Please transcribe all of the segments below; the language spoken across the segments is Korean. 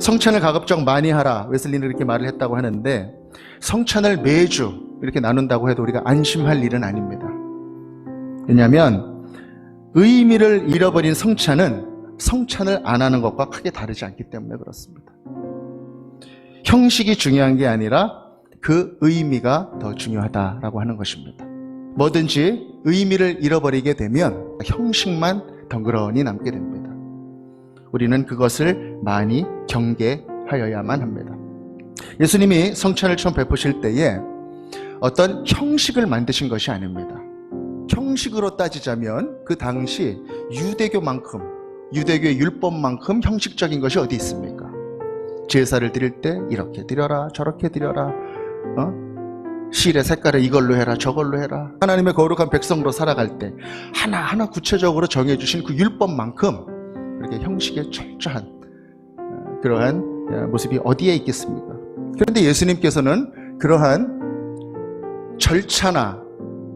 성찬을 가급적 많이 하라. 웨슬리는 이렇게 말을 했다고 하는데 성찬을 매주 이렇게 나눈다고 해도 우리가 안심할 일은 아닙니다. 왜냐하면 의미를 잃어버린 성찬은 성찬을 안 하는 것과 크게 다르지 않기 때문에 그렇습니다. 형식이 중요한 게 아니라 그 의미가 더 중요하다라고 하는 것입니다. 뭐든지 의미를 잃어버리게 되면 형식만 덩그러니 남게 됩니다. 우리는 그것을 많이 경계하여야만 합니다. 예수님이 성찬을 처음 베푸실 때에 어떤 형식을 만드신 것이 아닙니다. 형식으로 따지자면 그 당시 유대교만큼 유대교의 율법만큼 형식적인 것이 어디 있습니까? 제사를 드릴 때 이렇게 드려라 저렇게 드려라 어? 실의 색깔을 이걸로 해라 저걸로 해라 하나님의 거룩한 백성으로 살아갈 때 하나하나 구체적으로 정해주신 그 율법만큼 그렇게 형식에 철저한 어, 그러한 어, 모습이 어디에 있겠습니까? 그런데 예수님께서는 그러한 절차나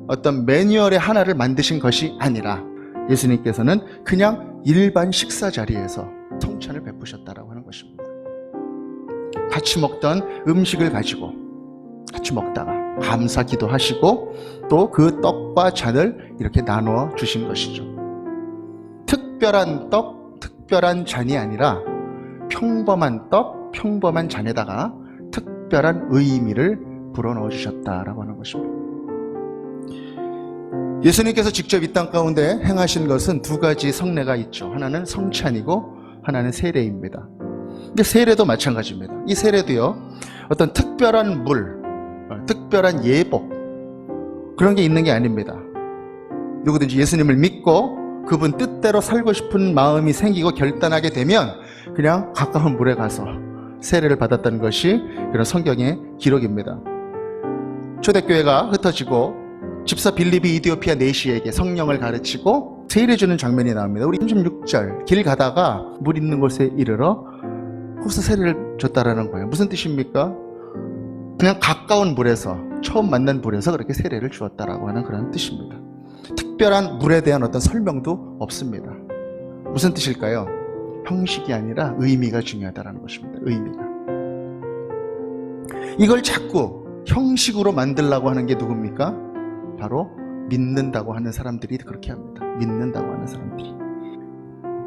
어떤 매뉴얼의 하나를 만드신 것이 아니라 예수님께서는 그냥 일반 식사 자리에서 성찬을 베푸셨다라고 하는 것입니다. 같이 먹던 음식을 가지고 같이 먹다가 감사 기도하시고 또 그 떡과 잔을 이렇게 나누어 주신 것이죠. 특별한 떡, 특별한 잔이 아니라 평범한 떡, 평범한 잔에다가 특별한 의미를 불어넣어 주셨다라고 하는 것입니다. 예수님께서 직접 이 땅 가운데 행하신 것은 두 가지 성례가 있죠. 하나는 성찬이고 하나는 세례입니다. 근데 세례도 마찬가지입니다. 이 세례도요, 어떤 특별한 물, 어, 특별한 예복, 그런 게 있는 게 아닙니다. 누구든지 예수님을 믿고 그분 뜻대로 살고 싶은 마음이 생기고 결단하게 되면 그냥 가까운 물에 가서 세례를 받았다는 것이 그런 성경의 기록입니다. 초대교회가 흩어지고 집사 빌립이 이디오피아 내시에게 성령을 가르치고 세례 주는 장면이 나옵니다. 우리 36절 길 가다가 물 있는 곳에 이르러 거기서 세례를 줬다라는 거예요. 무슨 뜻입니까? 그냥 가까운 물에서 처음 만난 물에서 그렇게 세례를 주었다라고 하는 그런 뜻입니다. 특별한 물에 대한 어떤 설명도 없습니다. 무슨 뜻일까요? 형식이 아니라 의미가 중요하다라는 것입니다. 의미가. 이걸 자꾸 형식으로 만들라고 하는 게 누굽니까? 바로 믿는다고 하는 사람들이 그렇게 합니다. 믿는다고 하는 사람들이.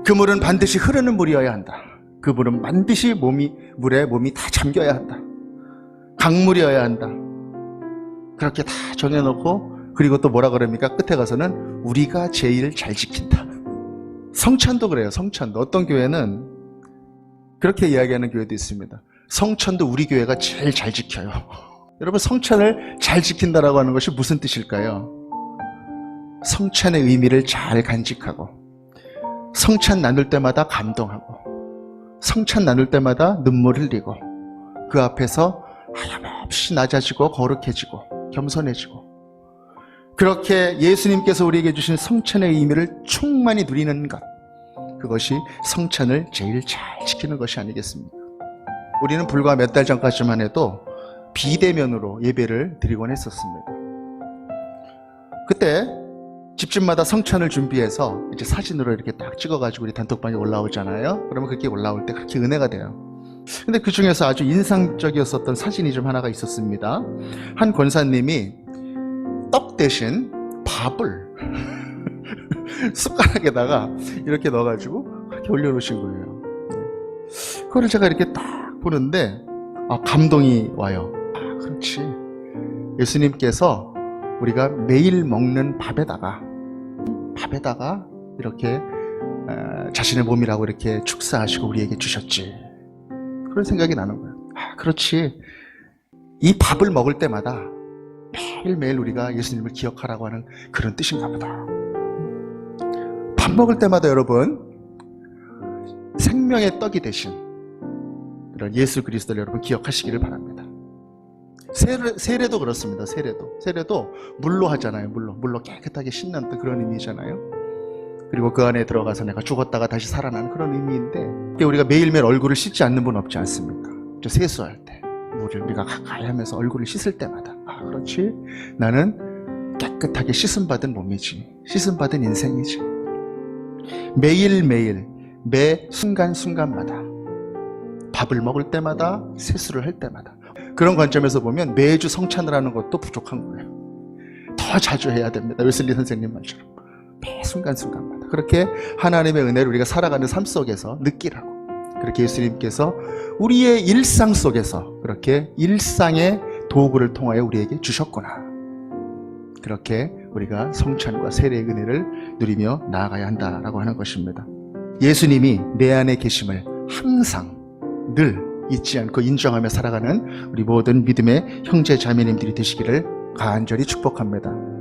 그 물은 반드시 흐르는 물이어야 한다. 그 물은 반드시 몸이 물에 몸이 다 잠겨야 한다. 강물이어야 한다. 그렇게 다 정해놓고 그리고 또 뭐라 그럽니까? 끝에 가서는 우리가 제일 잘 지킨다. 성찬도 그래요. 성찬도 어떤 교회는 그렇게 이야기하는 교회도 있습니다. 성찬도 우리 교회가 제일 잘 지켜요. 여러분 성찬을 잘 지킨다라고 하는 것이 무슨 뜻일까요? 성찬의 의미를 잘 간직하고 성찬 나눌 때마다 감동하고 성찬 나눌 때마다 눈물 흘리고 그 앞에서 하염없이 낮아지고 거룩해지고 겸손해지고 그렇게 예수님께서 우리에게 주신 성찬의 의미를 충만히 누리는 것 그것이 성찬을 제일 잘 지키는 것이 아니겠습니까? 우리는 불과 몇 달 전까지만 해도 비대면으로 예배를 드리곤 했었습니다. 그때 집집마다 성찬을 준비해서 이제 사진으로 이렇게 딱 찍어가지고 우리 단톡방에 올라오잖아요. 그러면 그게 올라올 때 그렇게 은혜가 돼요. 근데 그 중에서 아주 인상적이었었던 사진이 좀 하나가 있었습니다. 한 권사님이 떡 대신 밥을 숟가락에다가 이렇게 넣어가지고 그렇게 올려놓으신 거예요. 네. 그거를 제가 이렇게 딱 보는데 아, 감동이 와요. 아, 그렇지. 예수님께서 우리가 매일 먹는 밥에다가 밥에다가 이렇게 어, 자신의 몸이라고 이렇게 축사하시고 우리에게 주셨지. 그런 생각이 나는 거예요. 아, 그렇지. 이 밥을 먹을 때마다 매일매일 우리가 예수님을 기억하라고 하는 그런 뜻인가 보다. 밥 먹을 때마다 여러분 생명의 떡이 되신 그런 예수 그리스도를 여러분 기억하시기를 바랍니다. 세례, 세례도 그렇습니다. 세례도. 세례도 물로 하잖아요. 물로. 물로 깨끗하게 씻는 그런 의미잖아요. 그리고 그 안에 들어가서 내가 죽었다가 다시 살아나는 그런 의미인데 우리가 매일매일 얼굴을 씻지 않는 분 없지 않습니까? 저 세수할 때 물을 우리가 가까이 하면서 얼굴을 씻을 때마다 아 그렇지? 나는 깨끗하게 씻음 받은 몸이지. 씻음 받은 인생이지. 매일매일 매 순간순간마다 밥을 먹을 때마다 세수를 할 때마다. 그런 관점에서 보면 매주 성찬을 하는 것도 부족한 거예요. 더 자주 해야 됩니다. 웨슬리 선생님 말처럼. 매 순간순간마다. 그렇게 하나님의 은혜를 우리가 살아가는 삶 속에서 느끼라고. 그렇게 예수님께서 우리의 일상 속에서 그렇게 일상의 도구를 통하여 우리에게 주셨구나. 그렇게 우리가 성찬과 세례의 은혜를 누리며 나아가야 한다라고 하는 것입니다. 예수님이 내 안에 계심을 항상 늘 잊지 않고 인정하며 살아가는 우리 모든 믿음의 형제 자매님들이 되시기를 간절히 축복합니다.